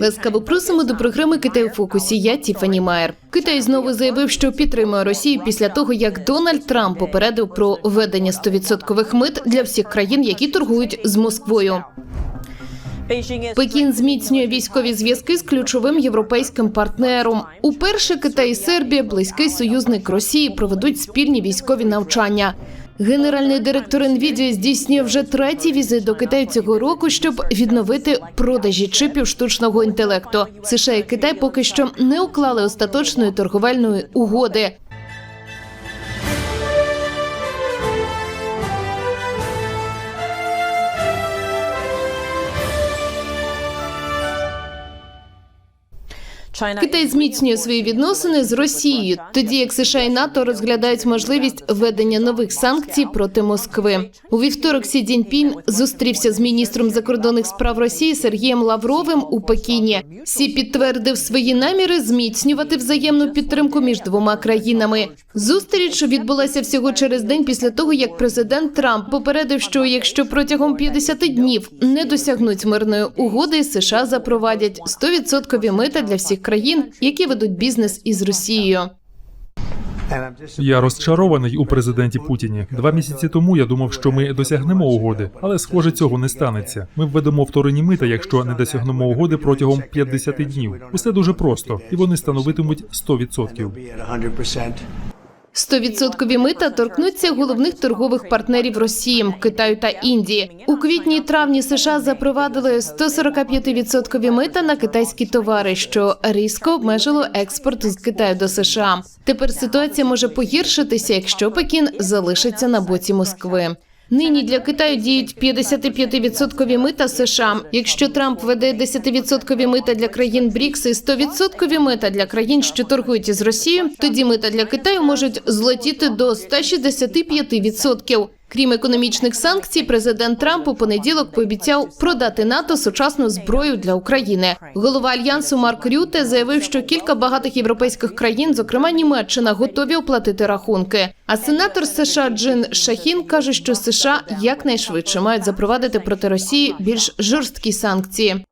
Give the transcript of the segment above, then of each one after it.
Ласкаво просимо до програми Китай у фокусі. Я Тіфані Майер. Китай знову заявив, що підтримує Росію після того, як Дональд Трамп попередив про введення 100% мит для всіх країн, які торгують з Москвою. Пекін зміцнює військові зв'язки з ключовим європейським партнером. Уперше Китай і Сербія, близький союзник Росії, проведуть спільні військові навчання. Генеральний директор NVIDIA здійснює вже третій візит до Китаю цього року, щоб відновити продажі чипів штучного інтелекту. США і Китай поки що не уклали остаточної торговельної угоди. Китай зміцнює свої відносини з Росією, тоді як США і НАТО розглядають можливість введення нових санкцій проти Москви. У вівторок Сі Цзіньпінь зустрівся з міністром закордонних справ Росії Сергієм Лавровим у Пекіні. Сі підтвердив свої наміри зміцнювати взаємну підтримку між двома країнами. Зустріч відбулася всього через день після того, як президент Трамп попередив, що якщо протягом 50 днів не досягнуть мирної угоди, США запровадять 100% мита для всіх країн, які ведуть бізнес із Росією. Я розчарований у президенті Путіні. Два місяці тому я думав, що ми досягнемо угоди, але схоже, цього не станеться. Ми введемо вторинні мита, якщо не досягнемо угоди протягом 50 днів. Усе дуже просто, і вони становитимуть 100%. 100% мита торкнуться головних торгових партнерів Росії, Китаю та Індії. У квітні і травні США запровадили 145% мита на китайські товари, що різко обмежило експорт з Китаю до США. Тепер ситуація може погіршитися, якщо Пекін залишиться на боці Москви. Нині для Китаю діють 55% мита США. Якщо Трамп веде 10% мита для країн БРІКС і 100% мита для країн, що торгують із Росією, тоді мита для Китаю можуть злетіти до 165%. Крім економічних санкцій, президент Трамп у понеділок пообіцяв продати НАТО сучасну зброю для України. Голова альянсу Марк Рюте заявив, що кілька багатих європейських країн, зокрема Німеччина, готові оплатити рахунки. А сенатор США Джин Шахін каже, що США якнайшвидше мають запровадити проти Росії більш жорсткі санкції.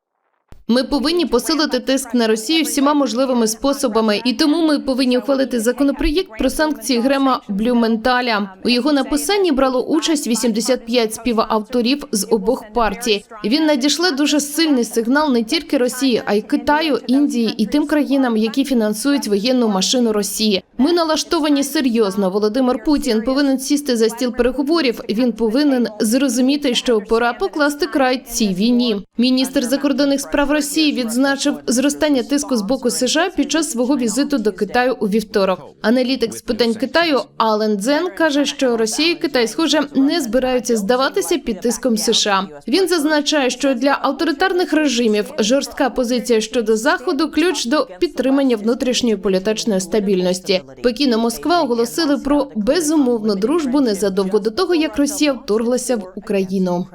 Ми повинні посилити тиск на Росію всіма можливими способами, і тому ми повинні ухвалити законопроєкт про санкції Грема Блюменталя. У його написанні брало участь 85 співавторів з обох партій. Він надійшли дуже сильний сигнал не тільки Росії, а й Китаю, Індії і тим країнам, які фінансують воєнну машину Росії. Ми налаштовані серйозно. Володимир Путін повинен сісти за стіл переговорів. Він повинен зрозуміти, що пора покласти край цій війні. Міністр закордонних справ Росії відзначив зростання тиску з боку США під час свого візиту до Китаю у вівторок. Аналітик з питань Китаю Ален Дзен каже, що Росія і Китай, схоже, не збираються здаватися під тиском США. Він зазначає, що для авторитарних режимів жорстка позиція щодо заходу ключ до підтримання внутрішньої політичної стабільності. Пекін і Москва оголосили про безумовну дружбу незадовго до того, як Росія вторглася в Україну.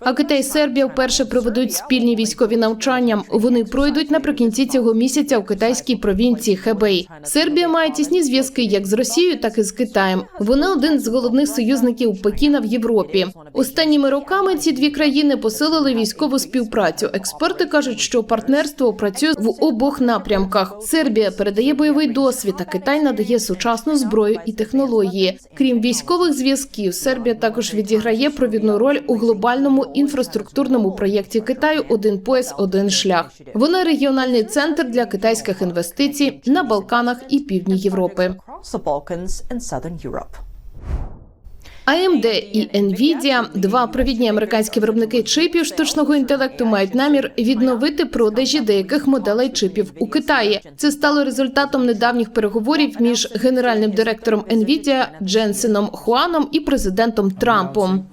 А Китай і Сербія вперше проведуть спільні військові навчання. Вони пройдуть наприкінці цього місяця у китайській провінції Хебей. Сербія має тісні зв'язки як з Росією, так і з Китаєм. Вона один з головних союзників Пекіна в Європі. Останніми роками ці дві країни посилили військову співпрацю. Експерти кажуть, що партнерство працює в обох напрямках. Сербія передає бойовий досвід, а Китай надає сучасну зброю і технології. Крім військових зв'язків, Сербія також відіграє провідну роль у глобальному інфраструктурному проєкті Китаю Один пояс, один шлях. Вона регіональний центр для китайських інвестицій на Балканах і півдні Європи. AMD і Nvidia, два провідні американські виробники чипів штучного інтелекту, мають намір відновити продажі деяких моделей чипів у Китаї. Це стало результатом недавніх переговорів між генеральним директором Nvidia Дженсеном Хуаном і президентом Трампом.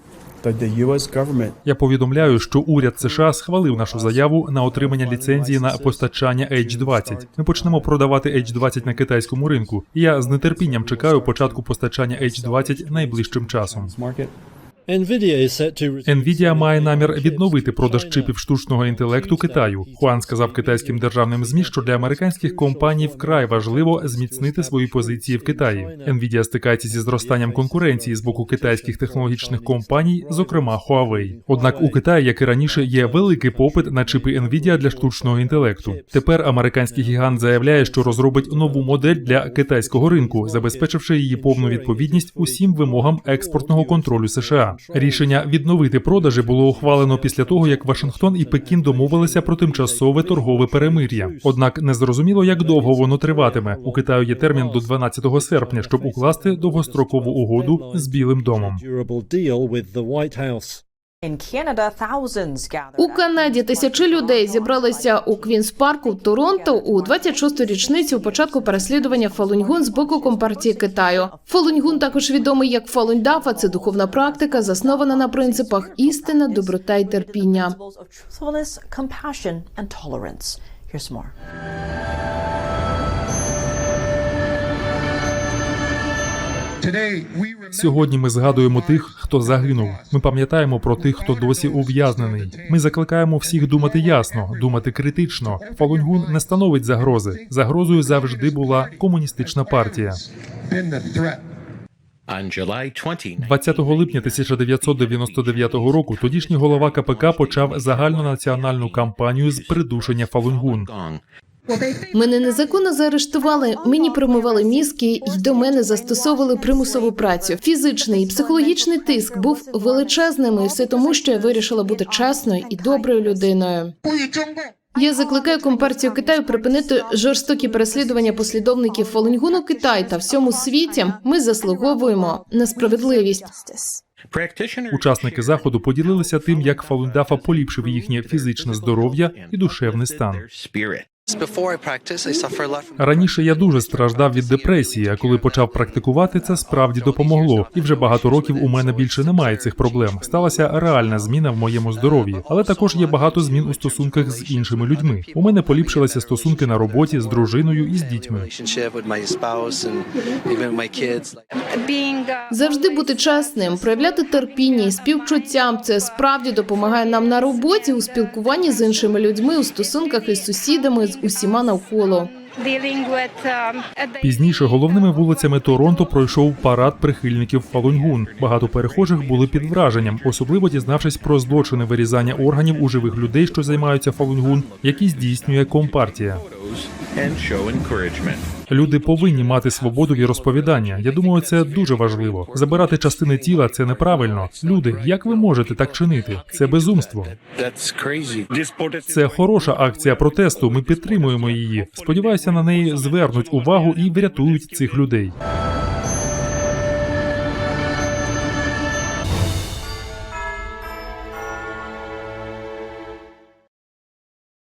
Я повідомляю, що уряд США схвалив нашу заяву на отримання ліцензії на постачання H20. Ми почнемо продавати H20 на китайському ринку. Я з нетерпінням чекаю початку постачання H20 найближчим часом. Nvidia має намір відновити продаж чипів штучного інтелекту Китаю. Хуан сказав китайським державним змі, що для американських компаній вкрай важливо зміцнити свої позиції в Китаї. Nvidia стикається зі зростанням конкуренції з боку китайських технологічних компаній, зокрема Huawei. Однак у Китаї, як і раніше, є великий попит на чипи Nvidia для штучного інтелекту. Тепер американський гігант заявляє, що розробить нову модель для китайського ринку, забезпечивши її повну відповідність усім вимогам експортного контролю США. Рішення відновити продажі було ухвалено після того, як Вашингтон і Пекін домовилися про тимчасове торгове перемир'я. Однак не зрозуміло, як довго воно триватиме. У Китаю є термін до 12 серпня, щоб укласти довгострокову угоду з Білим домом. У Канаді тисячі людей зібралися у Квінс Парку в Торонто у 26-ту річницю початку переслідування Фалуньгун з боку компартії Китаю. Фалуньгун також відомий як Фалунь Дафа. Це духовна практика, заснована на принципах істина, доброта й терпіння. Сьогодні ми згадуємо тих, хто загинув. Ми пам'ятаємо про тих, хто досі ув'язнений. Ми закликаємо всіх думати ясно, думати критично. Фалуньгун не становить загрози. Загрозою завжди була комуністична партія. been the threat. On July 20, 20 липня 1999 року тодішній голова КПК почав загальнонаціональну кампанію з придушення Фалуньгун. Мене незаконно заарештували, мені промивали мізки і до мене застосовували примусову працю. Фізичний і психологічний тиск був величезним, і все тому, що я вирішила бути чесною і доброю людиною. Я закликаю компартію Китаю припинити жорстокі переслідування послідовників Фалуньгуну Китай та всьому світі. Ми заслуговуємо на справедливість. Учасники заходу поділилися тим, як Фалундафа поліпшив їхнє фізичне здоров'я і душевний стан. Раніше я дуже страждав від депресії, а коли почав практикувати, це справді допомогло. І вже багато років у мене більше немає цих проблем. Сталася реальна зміна в моєму здоров'ї, але також є багато змін у стосунках з іншими людьми. У мене поліпшилися стосунки на роботі з дружиною і з дітьми. Завжди бути чесним, проявляти терпіння і співчуття. Це справді допомагає нам на роботі у спілкуванні з іншими людьми, у стосунках із сусідами, з усіма навколо. Пізніше головними вулицями Торонто пройшов парад прихильників Фалуньгун. Багато перехожих були під враженням, особливо дізнавшись про злочини вирізання органів у живих людей, що займаються Фалуньгун, які здійснює компартія. And. Люди повинні мати свободу і розповідання. Я думаю, це дуже важливо. Забирати частини тіла це неправильно. Люди, як ви можете так чинити? Це безумство. That's crazy. Це хороша акція протесту. Ми підтримуємо її. Сподіваюся, на неї звернуть увагу і врятують цих людей.